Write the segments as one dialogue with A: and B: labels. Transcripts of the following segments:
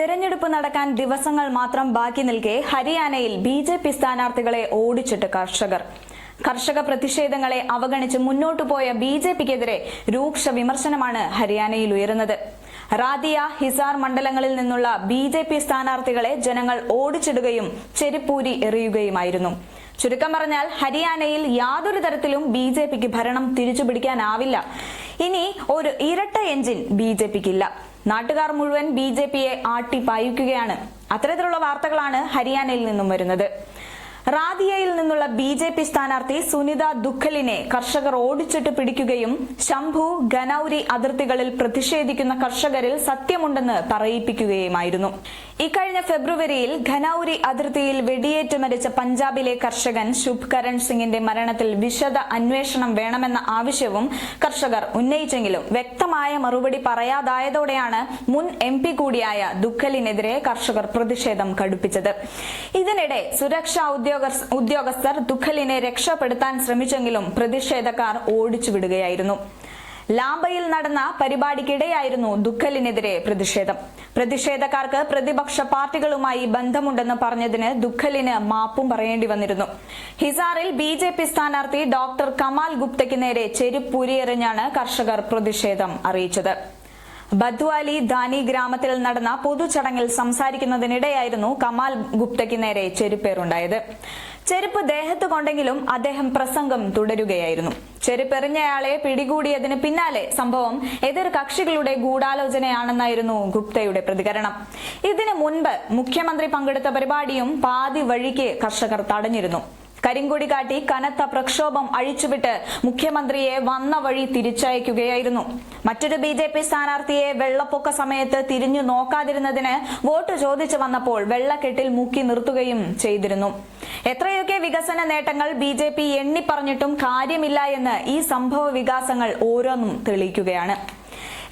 A: തെരഞ്ഞെടുപ്പ് നടക്കാൻ ദിവസങ്ങൾ മാത്രം ബാക്കി നിൽക്കെ ഹരിയാനയിൽ ബി ജെ പി സ്ഥാനാർത്ഥികളെ ഓടിച്ചിട്ട് കർഷകർ. കർഷക പ്രതിഷേധങ്ങളെ അവഗണിച്ച് മുന്നോട്ടു പോയ ബി ജെ പിക്കെതിരെ രൂക്ഷ വിമർശനമാണ് ഹരിയാനയിൽ ഉയരുന്നത്. റാദിയ ഹിസാർ മണ്ഡലങ്ങളിൽ നിന്നുള്ള ബി ജെ പി സ്ഥാനാർത്ഥികളെ ജനങ്ങൾ ഓടിച്ചിടുകയും ചെരുപ്പൂരി എറിയുകയുമായിരുന്നു. ചുരുക്കം പറഞ്ഞാൽ ഹരിയാനയിൽ യാതൊരു തരത്തിലും ബി ജെ പിക്ക് ഭരണം തിരിച്ചുപിടിക്കാനാവില്ല. ഇനി ഒരു ഇരട്ട എഞ്ചിൻ ബി ജെ പിക്കില്ല. നാട്ടുകാർ മുഴുവൻ ബി ജെ പിയെ ആട്ടിപ്പായിക്കുകയാണ്. അത്തരത്തിലുള്ള വാർത്തകളാണ് ഹരിയാനയിൽ നിന്നും വരുന്നത്. റാദിയയിൽ നിന്നുള്ള ബി ജെ പി സ്ഥാനാർത്ഥി സുനിത ദുഖലിനെ കർഷകർ ഓടിച്ചിട്ട് പിടിക്കുകയും ശംഭു ഗനൌരി അതിർത്തികളിൽ പ്രതിഷേധിക്കുന്ന കർഷകരിൽ സത്യമുണ്ടെന്ന് പറയിപ്പിക്കുകയുമായിരുന്നു. ഇക്കഴിഞ്ഞ ഫെബ്രുവരിയിൽ ഖനൌരി അതിർത്തിയിൽ വെടിയേറ്റ് മരിച്ച പഞ്ചാബിലെ കർഷകൻ ശുഭ്കരൺ സിംഗിന്റെ മരണത്തിൽ വിശദ അന്വേഷണം വേണമെന്ന ആവശ്യവും കർഷകർ ഉന്നയിച്ചെങ്കിലും വ്യക്തമായ മറുപടി പറയാതായതോടെയാണ് മുൻ എം കൂടിയായ ദുഖലിനെതിരെ കർഷകർ പ്രതിഷേധം കടുപ്പിച്ചത്. ഇതിനിടെ സുരക്ഷാ ഉദ്യോഗ ഉദ്യോഗസ്ഥർ ദുഖലിനെ രക്ഷപ്പെടുത്താൻ ശ്രമിച്ചെങ്കിലും പ്രതിഷേധക്കാർ ഓടിച്ചുവിടുകയായിരുന്നു. ലാംബയിൽ നടന്ന പരിപാടിക്കിടെയായിരുന്നു ദുഃഖലിനെതിരെ പ്രതിഷേധം. പ്രതിഷേധക്കാർക്ക് പ്രതിപക്ഷ പാർട്ടികളുമായി ബന്ധമുണ്ടെന്ന് പറഞ്ഞതിന് ദുഃഖലിന് മാപ്പും പറയേണ്ടി വന്നിരുന്നു. ഹിസാറിൽ ബി ജെ പി സ്ഥാനാർത്ഥി ഡോക്ടർ കമാൽ ഗുപ്തയ്ക്ക് നേരെ ചെരുപ്പുരിയെറിഞ്ഞാണ് കർഷകർ പ്രതിഷേധം അറിയിച്ചത്. ബദ്വാലി ദാനി ഗ്രാമത്തിൽ നടന്ന പൊതുചടങ്ങിൽ സംസാരിക്കുന്നതിനിടെയായിരുന്നു കമാൽ ഗുപ്തയ്ക്ക് നേരെ ചെരുപ്പേറുണ്ടായത്. ചെരുപ്പ് ദേഹത്ത് കൊണ്ടെങ്കിലും അദ്ദേഹം പ്രസംഗം തുടരുകയായിരുന്നു. ചെരുപ്പെറിഞ്ഞയാളെ പിടികൂടിയതിന് പിന്നാലെ സംഭവം എതിർ കക്ഷികളുടെ ഗൂഢാലോചനയാണെന്നായിരുന്നു ഗുപ്തയുടെ പ്രതികരണം. ഇതിനു മുൻപ് മുഖ്യമന്ത്രി പങ്കെടുത്ത പരിപാടിയും പാതി വഴിക്ക് കർഷകർ തടഞ്ഞിരുന്നു. കരിങ്കൊടി കാട്ടി കനത്ത പ്രക്ഷോഭം അഴിച്ചുവിട്ട് മുഖ്യമന്ത്രിയെ വന്ന വഴി തിരിച്ചയക്കുകയായിരുന്നു. മറ്റൊരു ബി ജെ പി സ്ഥാനാർത്ഥിയെ വെള്ളപ്പൊക്ക സമയത്ത് തിരിഞ്ഞു നോക്കാതിരുന്നതിന് വോട്ട് ചോദിച്ചു വന്നപ്പോൾ വെള്ളക്കെട്ടിൽ മുക്കി നിർത്തുകയും ചെയ്തിരുന്നു. എത്രയൊക്കെ വികസന നേട്ടങ്ങൾ ബി ജെ പി എണ്ണിപ്പറഞ്ഞിട്ടും കാര്യമില്ല എന്ന് ഈ സംഭവ വികാസങ്ങൾ ഓരോന്നും തെളിയിക്കുകയാണ്.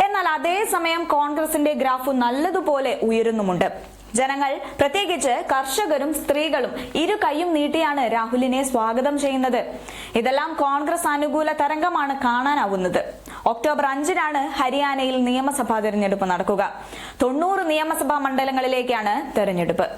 A: എന്നാൽ അതേസമയം കോൺഗ്രസിന്റെ ഗ്രാഫ് നല്ലതുപോലെ ഉയരുന്നുമുണ്ട്. ജനങ്ങൾ പ്രത്യേകിച്ച് കർഷകരും സ്ത്രീകളും ഇരു കൈയും നീട്ടിയാണ് രാഹുലിനെ സ്വാഗതം ചെയ്യുന്നത്. ഇതെല്ലാം കോൺഗ്രസ് അനുകൂല തരംഗമാണ് കാണാനാവുന്നത്. ഒക്ടോബർ അഞ്ചിനാണ് ഹരിയാനയിൽ നിയമസഭാ തെരഞ്ഞെടുപ്പ് നടക്കുക. തൊണ്ണൂറ് നിയമസഭാ മണ്ഡലങ്ങളിലേക്കാണ് തെരഞ്ഞെടുപ്പ്.